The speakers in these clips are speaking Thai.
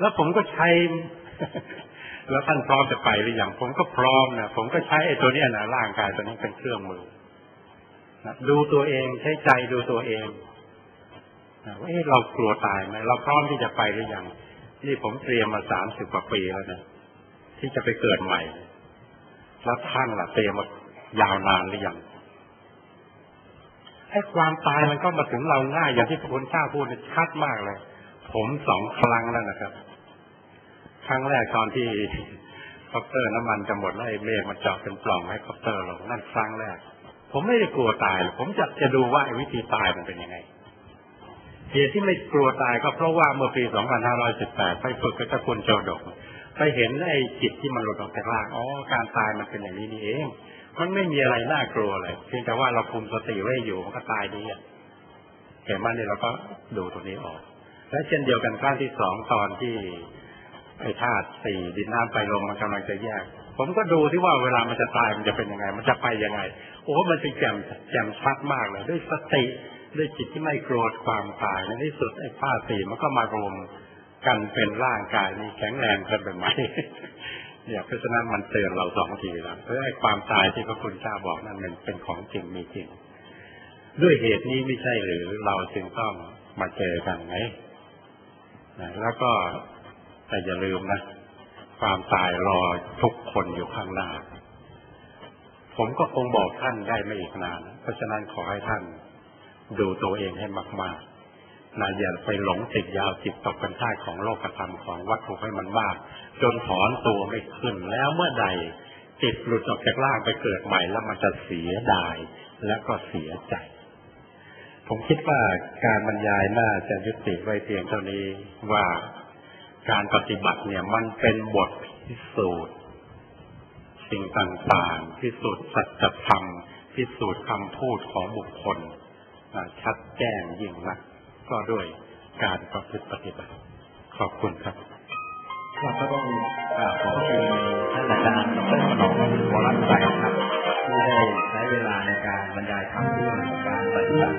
แล้วผมก็ใช้ แล้วท่านพร้อมจะไปหรือยังผมก็พร้อมนะผมก็ใช้ไอ้ตัวนี้นะร่างกายตัวนี้เป็นเครื่องมือนะดูตัวเองใช้ใจดูตัวเองนะว่าเรากลัวตายไหมเราพร้อมที่จะไปหรือยังนี่ผมเตรียมมาสามสิบกว่าปีแล้วนะที่จะไปเกิดใหม่แล้วท่านล่ะเตรียมมายาวนานหรือยังไอ้ความตายมันก็มาถึงเราง่ายอย่างที่พระคุณเจ้าพูดชัดมากเลย ผมสองครั้งแล้วนะครับ ครั้งแรกตอนที่คอปเตอร์น้ำมันจะหมดแล้วไอ้เมฆมันเจาะเป็นปล่องให้คอปเตอร์ลงนั่นครั้งแรก ผมไม่ได้กลัวตายผมจะจะดูว่าวิธีตายมันเป็นยังไงเหตุที่ไม่กลัวตายก็เพราะว่าเมื่อปี 2518 ไปฝึกกับเจ้าคุณโจดก ไปเห็นไอ้จิตที่มันหลุดออกจากร่าง อ๋อ การตายมันเป็นอย่างนี้นี่เอง มันไม่มีอะไรน่ากลัวเลย เพียงแต่ว่าเราคุมสติไว้อยู่มันก็ตายดีอะเห็นมันนี่ยเราก็ดูตรงนี้ออก และเช่นเดียวกันครั้งที่สองตอนที่ ไอ้ธาตุสี่ดินน้ำไฟลมมันกำลังจะแยก ผมก็ดูที่ว่าเวลามันจะตายมันจะเป็นยังไง มันจะไปยังไง โอ้มันเป็นแจ่มแจ่มชัดมากเลยด้วยสติด้วยจิตที่ไม่โกรธความตายในที่สุดไอ้ผ้าสีมันก็มารวมกันเป็นร่างกายนี้แข็งแรงขึ้นไปไหมเนี่ยเพราะฉะนั้นมันเตือนเราสองทีแล้วเพราะไอ้ความตายที่พระคุณเจ้าบอกนั้นมันเป็นของจริงมีจริง ด้วยเหตุนี้ไม่ใช่หรือเราจึงต้องมาเจอกันไหมแล้วก็ แต่อย่าลืมนะ ความตายรอทุกคนอยู่ข้างหน้า ผมก็คงบอกท่านได้ไม่อีกนาน เพราะฉะนั้นขอให้ท่าน ดูตัวเองให้มากๆนะอย่าไปหลงติดยาวจิตตกเป็นท่าของโลกธรรมของวัตถุให้มันมาก จนถอนตัวไม่ขึ้นแล้วเมื่อใดจิตหลุดออกจากร่างไปเกิดใหม่แล้วมันจะเสียดายแล้วก็เสียใจ ผมคิดว่าการบรรยายน่าจะยุติไว้เพียงเท่านี้ว่า การปฏิบัติเนี่ยมันเป็นบทพิสูจน์สิ่งต่างๆ พิสูจน์สัจธรรม พิสูจน์คำพูดของบุคคล ชัดแจ้งยิ่งนัก ก็ด้วยการประพฤติปฏิบัติ ขอบคุณครับเราก็ต้องขอบคุณท่านอาจารย์ดรหนองวรรัตน์ครับที่ได้ใช้เวลาในการบรรยายธรรมเรื่องการปฏิบัติ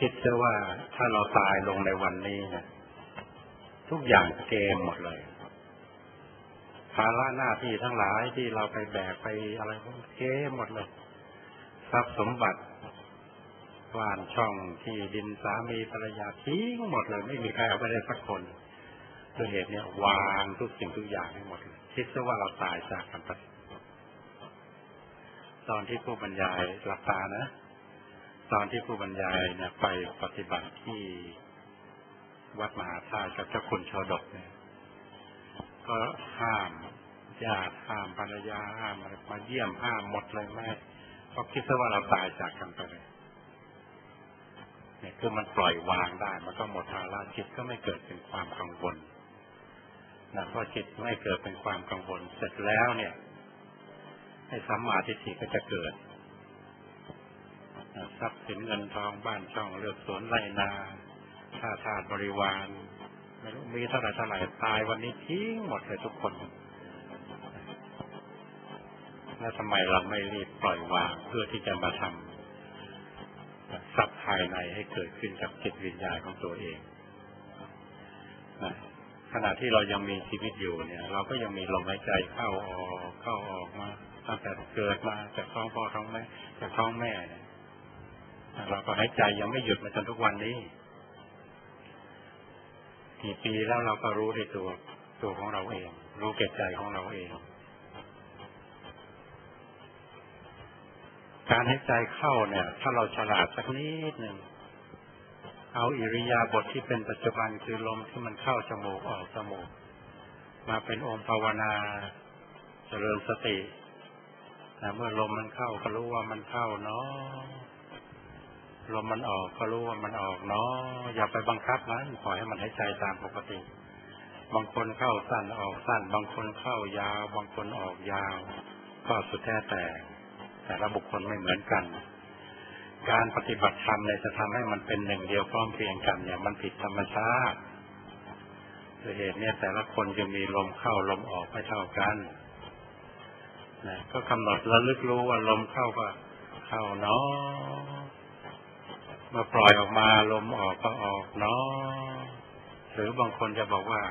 คิดซะว่าถ้าเราตายลงในวันนี้นะทุกอย่างเกมหมดเลย ภาระหน้าที่ทั้งหลายที่เราไปแบกไปอะไรพวกเกมหมดเลย ทรัพย์สมบัติว่านช่องที่ดินสามีภรรยาทิ้งหมดเลย ไม่มีใครเอาไปได้สักคนด้วยเหตุเนี้ยวางทุกสิ่งทุกอย่างให้หมดคิดซะว่าเราตายจากกันไปตอนที่ผู้บรรยายหลับตานะ ตอนที่ผู้บรรยายเนี่ยไปปฏิบัติที่วัดมหาธาตุกับเจ้าคุณชดกเนี่ย ก็ห้ามญาติห้ามภรรยาห้ามอะไรมาเยี่ยมห้ามหมดเลยแม่เพราะคิดซะว่าเราตายจากกันไปเลยเนี่ยคือมันปล่อยวางได้ มันก็หมดภาระจิตก็ไม่เกิดเป็นความกังวลนะพอจิตไม่เกิดเป็นความกังวลเสร็จแล้วเนี่ยให้สัมมาทิฏฐิก็จะเกิด ทรัพย์สินเงินทองบ้านช่องเลือกสวนไรนาท่าทาสบริวารไม่รู้มีเท่าไหร่เท่าไหร่ตายวันนี้ทิ้งหมดเลยทุกคน แล้วทำไมเราไม่รีบปล่อยวางเพื่อที่จะมาทำทรัพย์ภายในให้เกิดขึ้นกับจิตวิญญาณของตัวเองขณะที่เรายังมีชีวิตอยู่เนี่ย เราก็ยังมีลมหายใจเข้าออกเข้าออกมาตั้งแต่เกิดมาจากท้องพ่อท้องแม่จากท้องแม่เนี่ย เราก็หายใจยังไม่หยุดมาจนทุกวันนี้กี่ปีแล้วเราก็รู้ในตัวตัวของเราเอง รู้แก่ใจของเราเอง การให้ใจเข้าเนี่ย ถ้าเราฉลาดสักนิดหนึ่งเอาอิริยาบถทที่เป็นปัจจุบันคือลมที่มันเข้าจมูกออกจมูก มาเป็นองค์ภาวนาเจริญสตินะเมื่อลมมันเข้าก็รู้ว่ามันเข้าเนาะ ลมมันออกก็รู้ว่ามันออกเนาะอย่าไปบังคับมันปล่อยให้มันหายใจตามปกติ บางคนเข้าสั้นออกสั้น บางคนเข้ายาว บางคนออกยาว ก็สุดแท้แต่ แต่ละบุคคลไม่เหมือนกัน การปฏิบัติธรรมเนี่ยจะทำให้มันเป็นหนึ่งเดียวพร้อมเพรียงกันเนี่ย มันผิดธรรมชาติด้วยเหตุเนี่ยแต่ละคนจะมีลมเข้าลมออกไม่เท่ากันนะก็กำหนดระลึกรู้ว่าลมเข้าก็เข้าเนาะ มาปล่อยออกมาลมออกก็ออกเนาะหรือบางคนจะบอกว่า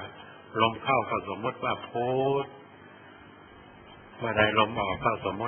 ลมเข้าก็สมมติว่าพูดเมื่อใดลมออกก็สมมติ